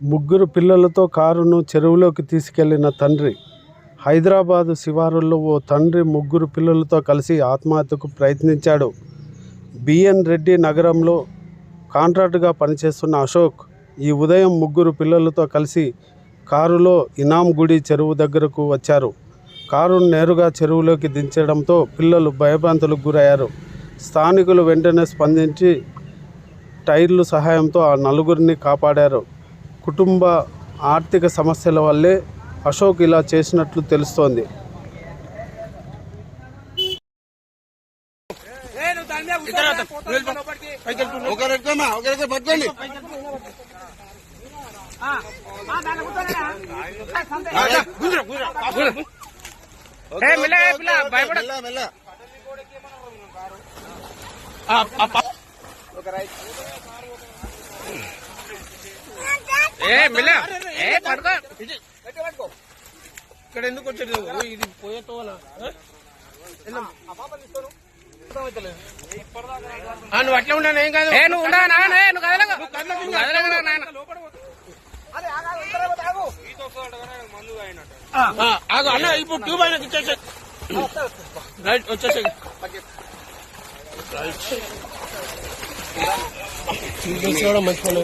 ముగ్గురు పిల్లలతో కారును చెరువులోకి తీసుకెళ్ళిన తండ్రి. హైదరాబాదు శివారుల్లో ఓ తండ్రి ముగ్గురు పిల్లలతో కలిసి ఆత్మహత్యకు ప్రయత్నించాడు. బిఎన్ రెడ్డి నగరంలో కాంట్రాక్టుగా పనిచేస్తున్న అశోక్ ఈ ఉదయం ముగ్గురు పిల్లలతో కలిసి కారులో ఇనాం గుడి చెరువు దగ్గరకు వచ్చారు. కారును నేరుగా చెరువులోకి దించడంతో పిల్లలు భయభ్రాంతులకు గురయ్యారు. స్థానికులు వెంటనే స్పందించి టైర్లు సహాయంతో ఆ నలుగురిని కాపాడారు. కుటుంబ ఆర్థిక సమస్యల వల్లే అశోక్ ఇలా చేసినట్లు తెలుస్తోంది. ఒకరెక్కమ్మా ఇక్కడ ఎందుకు వచ్చాడు? ఇది పోయేతోనా నువ్వు అట్లా ఉన్నాను ఏం కాదు. ఏ నువ్వు ఏ, నువ్వు కదలగా. కదలగా నాన్న ఆ, ఆగు అన్న ఇప్పుడు ట్యూబ్ అయినా ఇచ్చేసే రైట్ వచ్చేసే మంచి పని